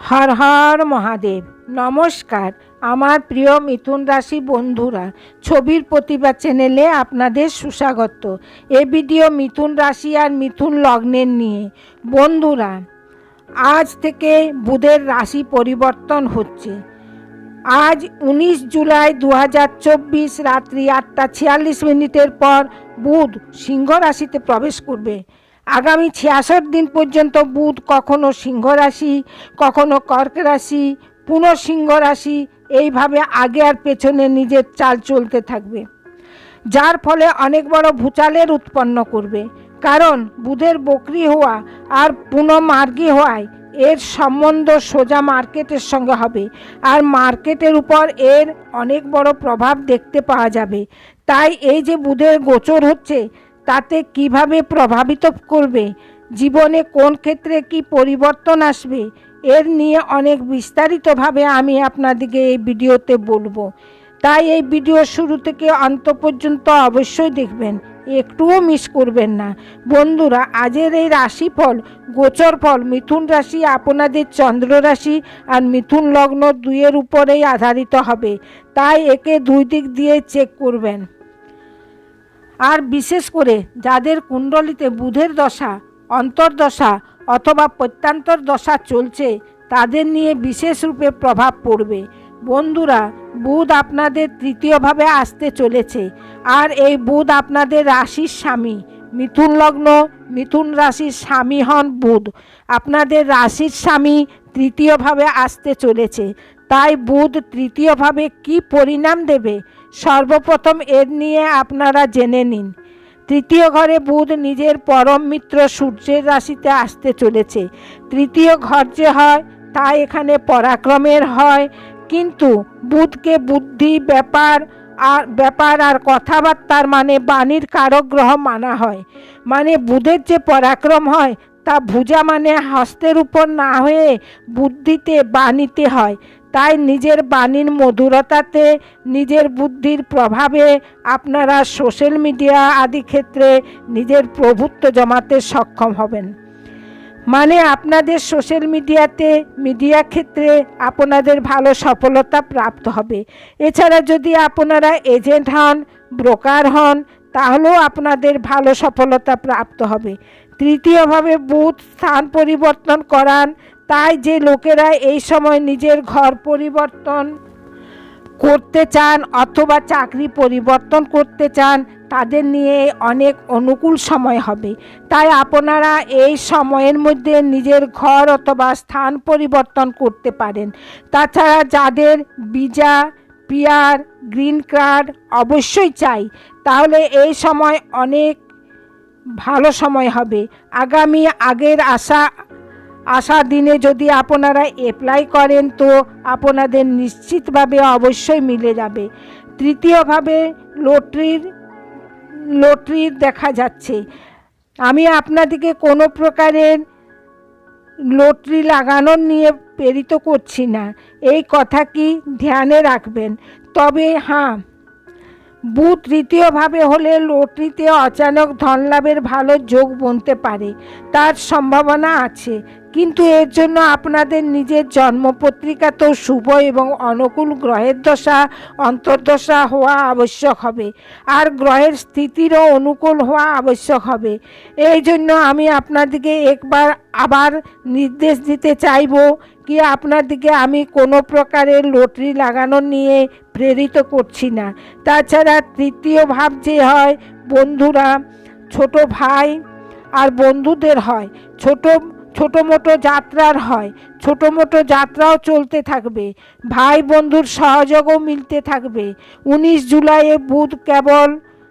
হর হর মহাদেব, নমস্কার। আমার প্রিয় মিথুন রাশি বন্ধুরা, ছবির প্রতিভা চ্যানেলে আপনাদের সুস্বাগত। এ ভিডিও মিথুন রাশি আর মিথুন লগ্নের নিয়ে। বন্ধুরা, আজ থেকে বুধের রাশি পরিবর্তন হচ্ছে। আজ উনিশ জুলাই দু হাজার চব্বিশ রাত্রি আটটা ছিয়াল্লিশ মিনিটের পর বুধ সিংহ রাশিতে প্রবেশ করবে। আগামী ছিয়াশট দিন পর্যন্ত বুধ কখনো সিংহ রাশি, কখনো কর্ক রাশি পুনঃ সিংহ রাশি, এইভাবে আগে আর পেছনে নিজের চাল চলতে থাকবে। যার ফলে অনেক বড় ভূচালের উৎপন্ন করবে। কারণ বুধের বকরি হওয়া আর পুনঃমার্গী হওয়ায় এর সম্বন্ধ সোজা মার্কেটের সঙ্গে হবে। আর মার্কেটের উপর এর অনেক বড় প্রভাব দেখতে পাওয়া যাবে। তাই এই যে বুধের গোচর হচ্ছে তাতে কীভাবে প্রভাবিত করবে? জীবনে কোন ক্ষেত্রে কি পরিবর্তন আসবে? এর নিয়ে অনেক বিস্তারিতভাবে আমি আপনাদেরকে এই ভিডিওতে বলব। তাই এই ভিডিও শুরু থেকে অন্ত পর্যন্ত অবশ্যই দেখবেন। একটুও মিস করবেন না। বন্ধুরা, আজের এই রাশিফল, গোচর ফল, মিথুন রাশি আপনাদের চন্দ্র রাশি আর মিথুন লগ্ন দুইয়ের উপরেই আধারিত হবে। তাই একে দুই দিক দিয়ে চেক করবেন। আর বিশেষ করে যাদের কুণ্ডলিতে বুধের দশা অন্তর্দশা অথবা প্রত্যান্তর দশা চলছে, তাদের নিয়ে বিশেষ রূপে প্রভাব পড়বে। বন্ধুরা, বুধ আপনাদের তৃতীয়ভাবে আসতে চলেছে। আর এই বুধ আপনাদের রাশির স্বামী। মিথুন লগ্ন, মিথুন রাশির স্বামী হন বুধ। আপনাদের রাশির স্বামী তৃতীয়ভাবে আসতে চলেছে। তাই বুধ তৃতীয়ভাবে কি পরিণাম দেবে? সর্বপ্রথম এর নিয়ে আপনারা জেনে নিন। তৃতীয় ঘরে বুধ নিজের পরম মিত্র সূর্যের রাশিতে আসতে চলেছে। তৃতীয় ঘর যে হয়, তা এখানে পরাক্রমের হয়। কিন্তু বুধকে বুদ্ধি, ব্যাপার আর ব্যাপার আর কথাবার্তার মানে বাণীর কারক গ্রহ মানা হয়। মানে বুধের যে পরাক্রম হয়, তা ভুজা মানে হস্তের উপর না হয়ে বুদ্ধিতে বাণীতে হয়। তাই নিজের বাণীর মধুরতাতে, নিজের বুদ্ধির প্রভাবে আপনারা সোশ্যাল মিডিয়া আদি ক্ষেত্রে নিজের প্রভুত্ব জমাতে সক্ষম হবেন। মানে আপনাদের সোশ্যাল মিডিয়াতে মিডিয়া ক্ষেত্রে আপনাদের ভালো সফলতা প্রাপ্ত হবে। এছাড়া যদি আপনারা এজেন্ট হন ব্রোকার হন, তাহলেও আপনাদের ভালো সফলতা প্রাপ্ত হবে। তৃতীয়ভাবে বুথ স্থান পরিবর্তন করান তাই যে লোকেরা এই সময় নিজের ঘর পরিবর্তন করতে চান অথবা চাকরি পরিবর্তন করতে চান, তাদের নিয়ে অনেক অনুকূল সময় হবে। তাই আপনারা এই সময়ের মধ্যে নিজের ঘর অথবা স্থান পরিবর্তন করতে পারেন। তাছাড়া যাদের বিজা পিয়ার, গ্রিন কার্ড অবশ্যই চাই। তাহলে এই সময় অনেক ভালো সময় হবে। আগামী আগের আশা আসা দিনে যদি আপনারা অ্যাপ্লাই করেন, তো আপনাদের নিশ্চিতভাবে অবশ্যই মিলে যাবে। তৃতীয়ভাবে লটারির লটারির দেখা যাচ্ছে। আমি আপনাদেরকে কোনো প্রকারের লটারি লাগানোর নিয়ে প্রেরিত করছি না। এই কথা কি ধ্যানে রাখবেন? তবে হ্যাঁ বুধ তৃতীয়ভাবে হলে লটারিতে অচানক ধনলাভের ভালো যোগ বনতে পারে। তার সম্ভাবনা আছে। কিন্তু এর জন্য আপনাদের নিজের জন্মপত্রিকাতেও শুভ এবং অনুকূল গ্রহের দশা, অন্তর্দশা হওয়া আবশ্যক হবে। আর গ্রহের স্থিতিরও অনুকূল হওয়া আবশ্যক হবে। এই জন্য আমি আপনাদেরকে একবার আবার নির্দেশ দিতে চাইব কি আপনাদেরকে আমি কোনো প্রকারের লটারি লাগানো নিয়ে প্রেরিত করছি না। তাছাড়া তৃতীয় ভাব যে হয়, বন্ধুরা, ছোট ভাই আর বন্ধুদের হয়। ছোট ছোটো মোটো যাত্রার হয়। ছোটো মোটো যাত্রাও চলতে থাকবে। ভাই বন্ধুর সহযোগও মিলতে থাকবে। উনিশ জুলাইয়ে বুধ কেবল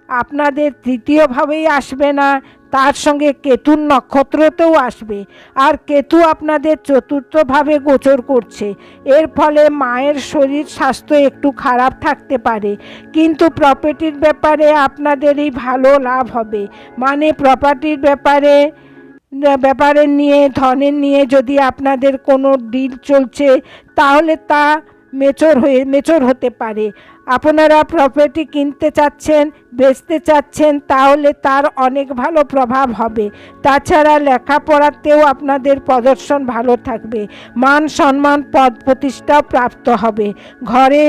আপনাদের তৃতীয়ভাবেই আসবে না, তার সঙ্গে কেতুর নক্ষত্রতেও আসবে। আর কেতু আপনাদের চতুর্থভাবে গোচর করছে। এর ফলে মায়ের শরীর স্বাস্থ্য একটু খারাপ থাকতে পারে। কিন্তু প্রপার্টির ব্যাপারে আপনাদেরই ভালো লাভ হবে। মানে প্রপার্টির ব্যাপারে ব্যাপারে নিয়ে, ধনের নিয়ে যদি আপনাদের কোনো ডিল চলছে, তাহলে তা মেচর হয়ে মেচর হতে পারে। আপনারা প্রপার্টি কিনতে চাচ্ছেন, বেচতে চাচ্ছেন, তাহলে তার অনেক ভালো প্রভাব হবে। তাছাড়া লেখাপড়াতেও আপনাদের প্রদর্শন ভালো থাকবে। মান সম্মান, পদ প্রতিষ্ঠাও প্রাপ্ত হবে। ঘরে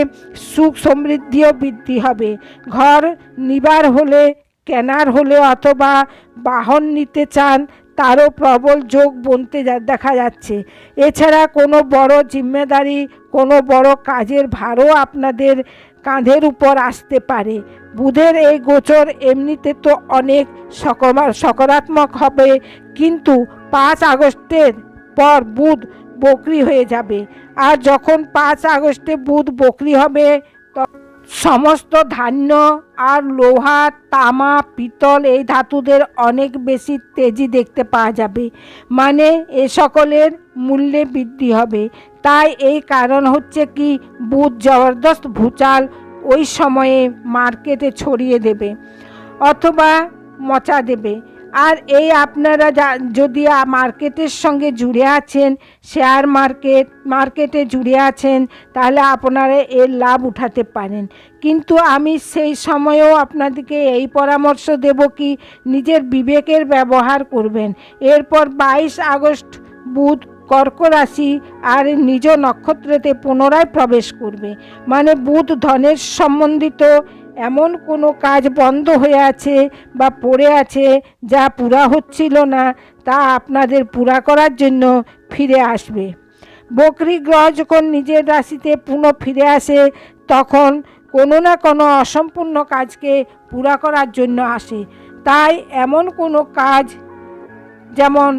সুখ সমৃদ্ধিও বৃদ্ধি হবে। ঘর নিবার হলে, কেনার হলে অথবা বাহন নিতে চান তারও প্রবল যোগ বনতে দেখা যাচ্ছে। এছাড়া কোনো বড় জিম্মেদারি, কোনো বড় কাজের ভারও আপনাদের কাঁধের উপর আসতে পারে। বুধের এই গোচর এমনিতে তো অনেক সকারাত্মক হবে, কিন্তু পাঁচ আগস্টের পর বুধ বকরি হয়ে যাবে। আর যখন পাঁচ আগস্টে বুধ বকরি হবে সমস্ত ধান্য আর লোহা, তামা, পিতল এই ধাতুদের অনেক বেশি তেজি দেখতে পাওয়া যাবে। মানে এ সকলের মূল্যে বৃদ্ধি হবে। তাই এই কারণ হচ্ছে কি, বুধ জবরদস্ত ভূচাল ওই সময়ে মার্কেটে ছড়িয়ে দেবে অথবা মচা দেবে। আর এই আপনারা যদি মার্কেটের সঙ্গে জুড়ে আছেন শেয়ার মার্কেট মার্কেটে জুড়ে আছেন, তাহলে আপনারা এর লাভ উঠাতে পারেন। কিন্তু আমি সেই সময়েও আপনাদেরকে এই পরামর্শ দেব কি, নিজের বিবেকের ব্যবহার করবেন। এরপর বাইশ আগস্ট বুধ কর্ক রাশি আর নিজ নক্ষত্রেতে পুনরায় প্রবেশ করবে। মানে বুধ ধনের সম্বন্ধিত এমন কোনো কাজ বন্ধ হয়ে আছে বা পড়ে আছে যা পুরা হচ্ছিল না, তা আপনাদের পুরা করার জন্য ফিরে আসবে। বকরি গ্রহ যখন নিজের রাশিতে পুনঃ ফিরে আসে, তখন কোনো না কোনো অসম্পূর্ণ কাজকে পুরা করার জন্য আসে। তাই এমন কোনো কাজ যেমন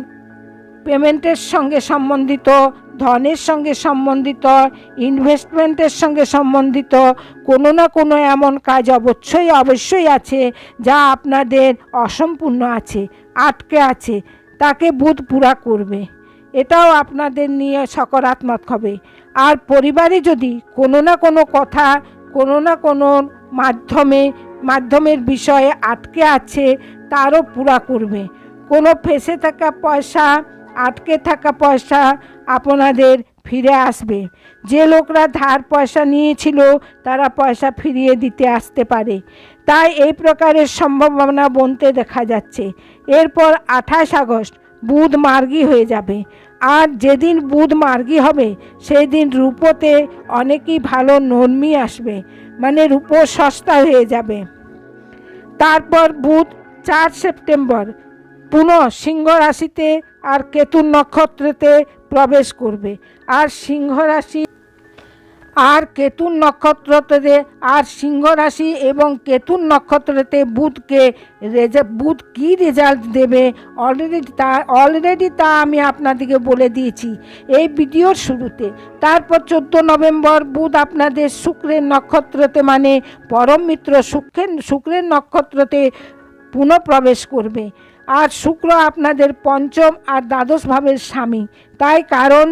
পেমেন্টের সঙ্গে সম্বন্ধিত, ধনের সঙ্গে সম্বন্ধিত ইনভেস্টমেন্টের সঙ্গে সম্বন্ধিত কোনো না কোনো এমন কাজ অবশ্যই অবশ্যই আছে যা আপনাদের অসম্পূর্ণ আছে, আটকে আছে, তাকে বুধ পুরা করবে। এটাও আপনাদের নিয়ে সকারাত্মক হবে। আর পরিবারে যদি কোনো না কোনো কথা, কোনো না কোনো মাধ্যমে, মাধ্যমের বিষয়ে আটকে আছে, তারও পুরা করবে। কোনো ফেসে থাকা পয়সা আটকে থাকা পয়সা আপনাদের ফিরে আসবে। যে লোকরা ধার পয়সা নিয়েছিল, তারা পয়সা ফিরিয়ে দিতে আসতে পারে। তাই এই প্রকারের সম্ভাবনা বনতে দেখা যাচ্ছে। এরপর আঠাশ আগস্ট, বুধ মার্গী হয়ে যাবে। আর যেদিন বুধ মার্গী হবে সেই দিন রূপোতে অনেকই ভালো নর্মি আসবে মানে রূপো সস্তা হয়ে যাবে। তারপর বুধ চার সেপ্টেম্বর, পুনঃ সিংহ রাশিতে আর কেতুর নক্ষত্রেতে প্রবেশ করবে। আর সিংহ রাশি আর কেতুর নক্ষত্রতে, আর সিংহ রাশি এবং কেতুর নক্ষত্রতে বুধকে রেজা, বুধ কী রেজাল্ট দেবে? অলরেডি তা অলরেডি তা আমি আপনাদেরকে বলে দিয়েছি এই ভিডিওর শুরুতে। তারপর চোদ্দ নভেম্বর বুধ আপনাদের শুক্রের নক্ষত্রতে মানে পরম মিত্র শুক্রের শুক্রের নক্ষত্রতে পুনঃপ্রবেশ করবে। আর শুক্র আপনাদের পঞ্চম আর দ্বাদশ ভাবের স্বামী। তাই কারণ,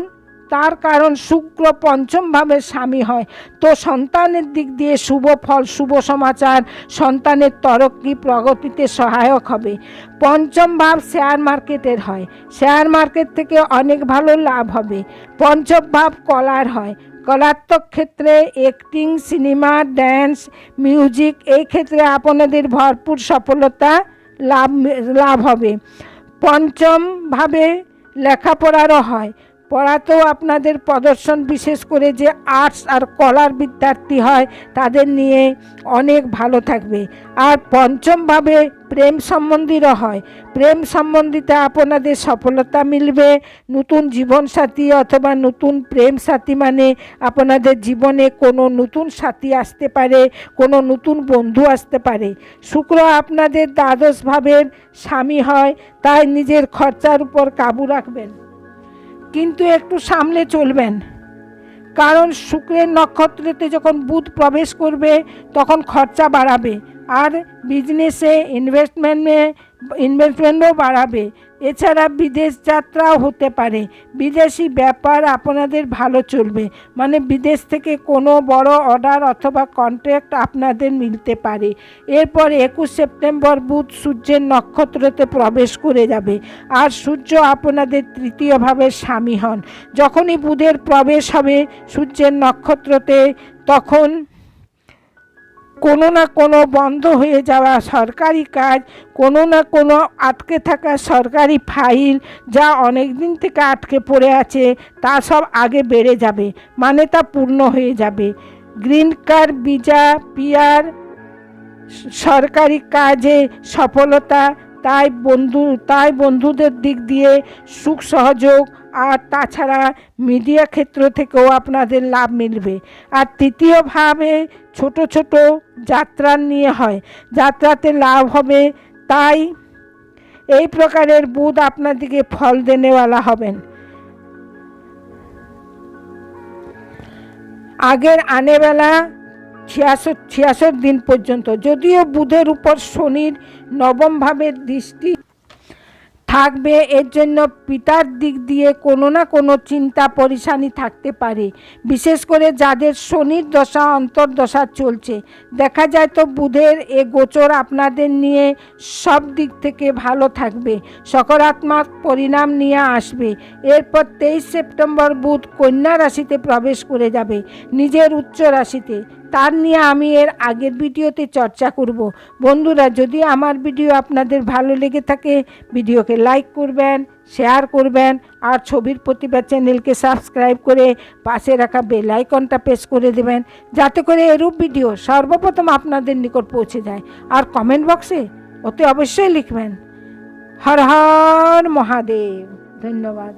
তার কারণ শুক্র পঞ্চম ভাবের স্বামী হয়। তো সন্তানের দিক দিয়ে শুভ ফল, শুভ সমাচার সন্তানের তরক্কি প্রগতিতে সহায়ক হবে? পঞ্চম ভাব শেয়ার মার্কেটের হয়। শেয়ার মার্কেট থেকে অনেক ভালো লাভ হবে। পঞ্চম ভাব কলার হয়। কলাত্মক ক্ষেত্রে অ্যাক্টিং সিনেমা ড্যান্স মিউজিক এই ক্ষেত্রে আপনাদের ভরপুর সফলতা লাভ লাভ হবে। পঞ্চমভাবে লেখাপড়ারও হয়। পড়াতেও আপনাদের প্রদর্শন বিশেষ করে যে আর্টস আর কলার বিদ্যার্থী হয়, তাদের নিয়ে অনেক ভালো থাকবে। আর পঞ্চমভাবে প্রেম সম্বন্ধীরও হয়। প্রেম সম্বন্ধিতে আপনাদের সফলতা মিলবে। নতুন জীবনসাথী অথবা নতুন প্রেম সাথী মানে আপনাদের জীবনে কোনো নতুন সাথী আসতে পারে, কোনো নতুন বন্ধু আসতে পারে। শুক্র আপনাদের দ্বাদশ ভাবের স্বামী হয়, তাই নিজের খরচার উপর কাবু রাখবেন। কিন্তু একটু সামলে চলবেন। কারণ শুক্রের নক্ষত্রেতে যখন বুধ প্রবেশ করবে তখন খরচা বাড়াবে। আর বিজনেসে ইনভেস্টমেন্টে ইনভেস্টমেন্টও বাড়াবে। এছাড়া বিদেশ যাত্রাও হতে পারে। বিদেশি ব্যাপার আপনাদের ভালো চলবে। মানে বিদেশ থেকে কোনো বড় অর্ডার অথবা কন্ট্রাক্ট আপনাদের মিলতে পারে। এরপর একুশ সেপ্টেম্বর বুধ সূর্যের নক্ষত্রতে প্রবেশ করে যাবে। আর সূর্য আপনাদের তৃতীয়ভাবে স্বামী হন। যখনই বুধের প্রবেশ হবে সূর্যের নক্ষত্রতে, তখন কোনো না কোনো বন্ধ হয়ে যাওয়া সরকারি কাজ, কোনো না কোনো আটকে থাকা সরকারি ফাইল যা অনেক দিন থেকে আটকে পড়ে আছে, তা সব আগে বেড়ে যাবে মানে তা পূর্ণ হয়ে যাবে। গ্রিন কার্ড, ভিসা পিয়ার সরকারি কাজে সফলতা, তাই বন্ধু, তাই বন্ধুদের দিক দিয়ে সুখ, সহযোগ আর তাছাড়া মিডিয়া ক্ষেত্র থেকেও আপনাদের লাভ মিলবে। আর তৃতীয়ভাবে ছোট ছোট যাত্রা নিয়ে হয়। যাত্রাতে লাভ হবে, তাই এই প্রকারের বুধ আপনাদেরকে ফল দেনেওয়ালা হবেন। আগের আনেবেলা ছিয়াশট ছিয়াশট দিন পর্যন্ত, যদিও বুধের উপর শনির নবমভাবে দৃষ্টি থাকবে, এর জন্য পিতার দিক দিয়ে কোনো না কোনো চিন্তা পরিশানি থাকতে পারে। বিশেষ করে যাদের শনির দশা, অন্তর্দশা চলছে। দেখা যায় তো বুধের এ গোচর আপনাদের নিয়ে সব দিক থেকে ভালো থাকবে। সকারাত্মক পরিণাম নিয়ে আসবে। এরপর তেইশ সেপ্টেম্বর বুধ কন্যা রাশিতে প্রবেশ করে যাবে, নিজের উচ্চ রাশিতে। তার নিয়ে আমি এর আগের ভিডিওতে চর্চা করব। বন্ধুরা, যদি আমার ভিডিও আপনাদের ভালো লেগে থাকে, ভিডিওকে লাইক করবেন, শেয়ার করবেন, আর ছবির প্রতিভা চ্যানেলকে সাবস্ক্রাইব করে পাশে রাখা বেল আইকনটা প্রেস করে দেবেন, যাতে করে এরূপ ভিডিও সর্বপ্রথম আপনাদের নিকট পৌঁছে যায়। আর কমেন্ট বক্সে অতি অবশ্যই লিখবেন। হর হর মহাদেব। ধন্যবাদ।